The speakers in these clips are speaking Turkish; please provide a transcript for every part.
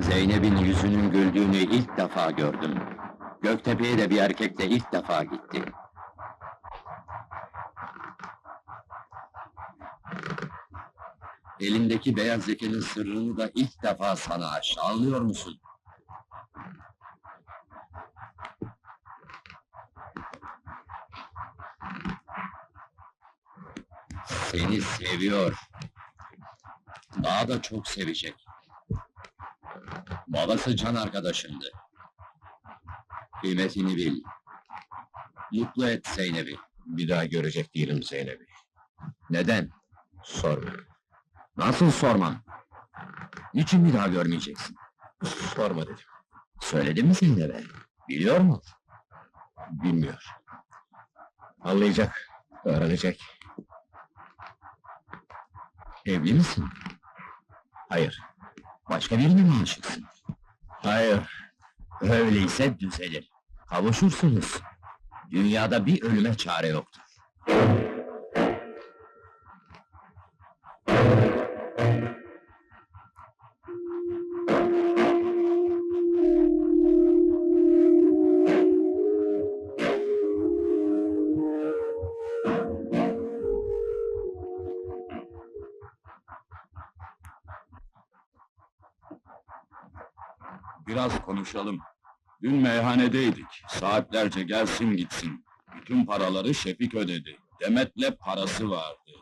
Zeynep'in yüzünün güldüğünü ilk defa gördüm. Göktepe'ye de bir erkekle ilk defa gitti. Elindeki beyaz lekenin sırrını da ilk defa sana açtı, anlıyor musun? Seni seviyor. Daha da çok sevecek. Babası can arkadaşımdı. Kıymetini bil. Mutlu et Zeynep'i. Bir daha görecek değilim Zeynep'i. Neden? Sorma. Nasıl sormam? Niçin bir daha görmeyeceksin? Sorma dedim. Söyledim mi Zeynep'e? Biliyor mu? Bilmiyor. Anlayacak, öğrenecek. Evli misin? Hayır, Başka birine mi aşıksın? Hayır. Öyleyse düzelir. Kavuşursunuz. Dünyada bir ölüme çare yoktur. Biraz konuşalım. Dün meyhanedeydik. Saatlerce gelsin gitsin. Bütün paraları Şefik ödedi. Demet'le parası vardı.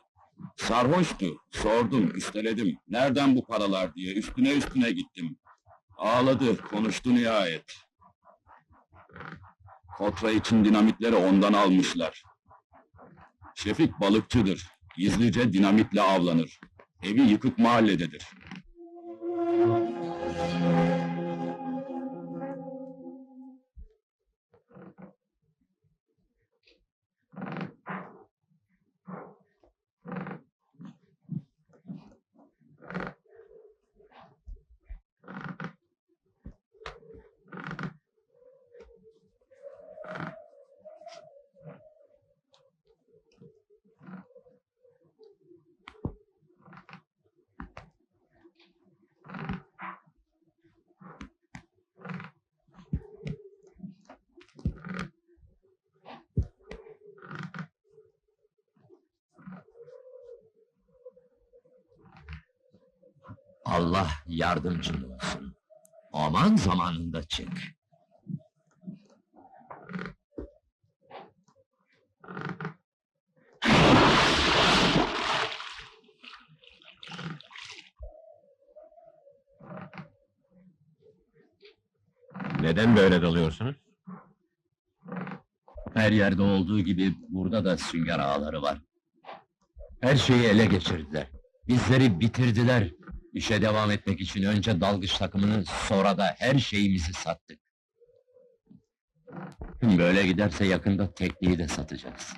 Sarhoştu. Sordum, üsteledim. Nereden bu paralar diye üstüne üstüne gittim. Ağladı, konuştu nihayet. Kotra için dinamitleri ondan almışlar. Şefik balıkçıdır. Gizlice dinamitle avlanır. Evi yıkık mahallededir. Allah yardımcın olsun. Aman zamanında çık. Neden böyle dalıyorsunuz? Her yerde olduğu gibi burada da sünger ağları var. Her şeyi ele geçirdiler. Bizleri bitirdiler. İşe devam etmek için önce dalgıç takımını, sonra da her şeyimizi sattık. Böyle giderse yakında tekneyi de satacağız.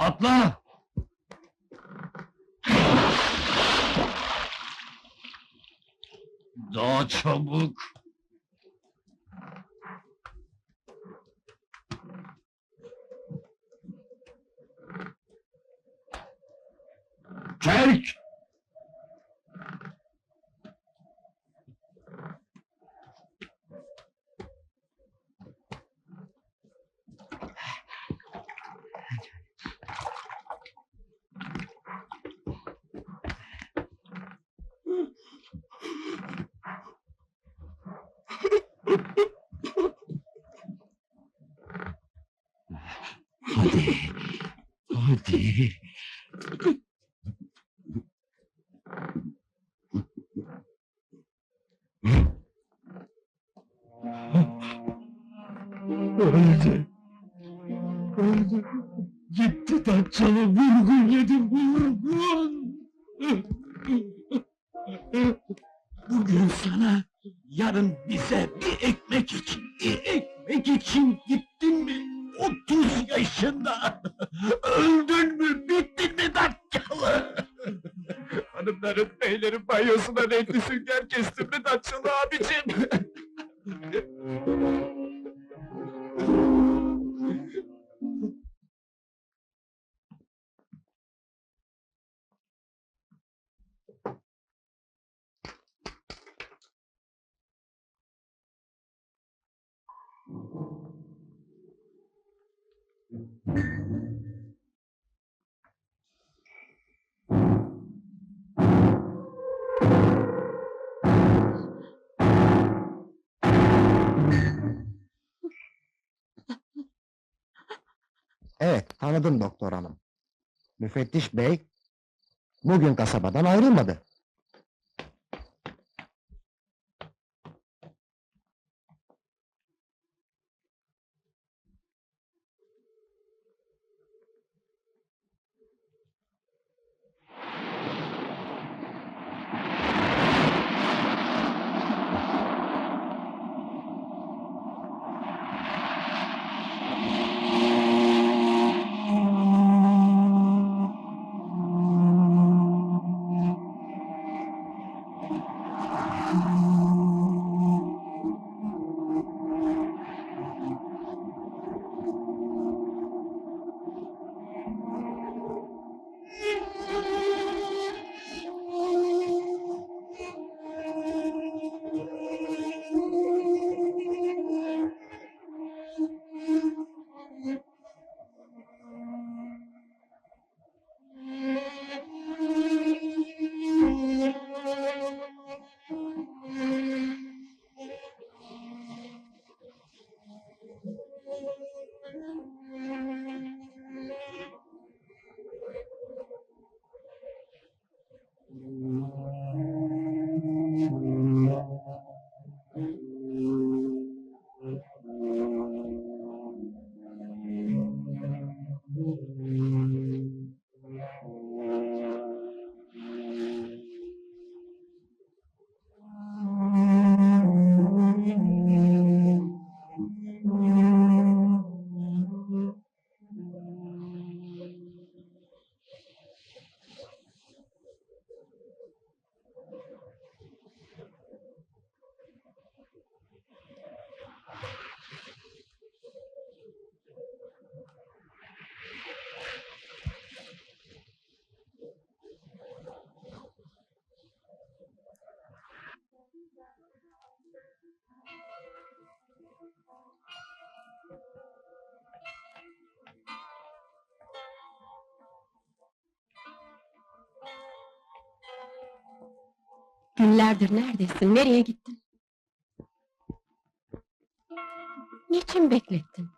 Atla! Daha çabuk! Öldü. Öldü. Gitti. Datçalı vurgun yedim vurgun! Bugün sana, yarın bize bir ekmek için, bir ekmek için gittin mi? 30 yaşında! Öldün mü, bittin mi Datçalı? Hanımların, beylerin banyosuna renkli sünger kestin mi Datçalı abicim? Evet, tanıdım doktor hanım. Müfettiş bey, bugün kasabadan ayrılmadı. Mm-hmm. Günlerdir neredesin? Nereye gittin? Niçin beklettin?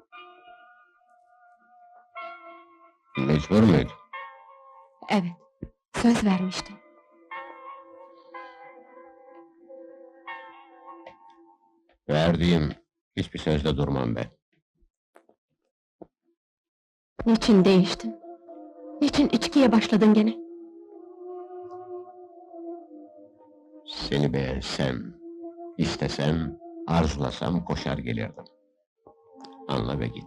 Mecbur muydu? Evet, söz vermiştin. Verdiğim hiçbir sözde durmam ben. Niçin değiştin? Niçin içkiye başladın gene? Seni beğensem, istesem, arzulasam koşar gelirdim. Anla ve git.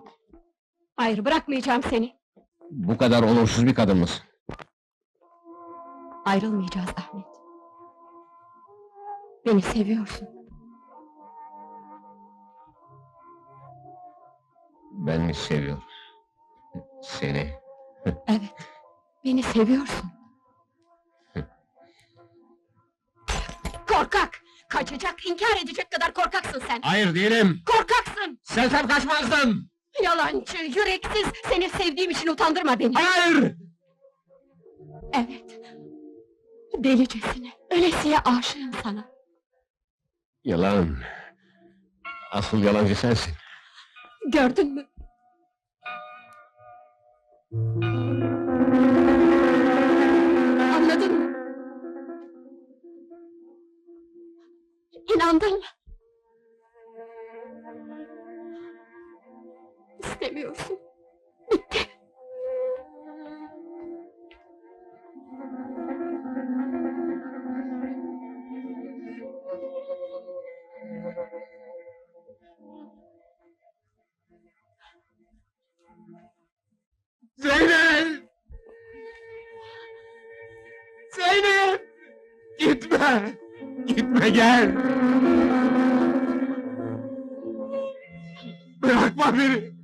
Hayır, bırakmayacağım seni. Bu kadar onursuz bir kadın mısın? Ayrılmayacağız Ahmet. Beni seviyorsun. Ben mi seviyorum? Seni. Evet, beni seviyorsun. Korkak! Kaçacak, inkar edecek kadar korkaksın sen! Hayır değilim! Korkaksın! Sevsem kaçmazdım! Yalancı, yüreksiz! Seni sevdiğim için utandırma beni! Hayır! Evet. Delicesine, ölesiye aşığım sana. Yalan. Asıl yalancı sensin. Gördün mü? inandın mı? İstemiyorsun. Bitti. Zeynep! Zeynep! Gitme! Gitme gel! Bırakma beni.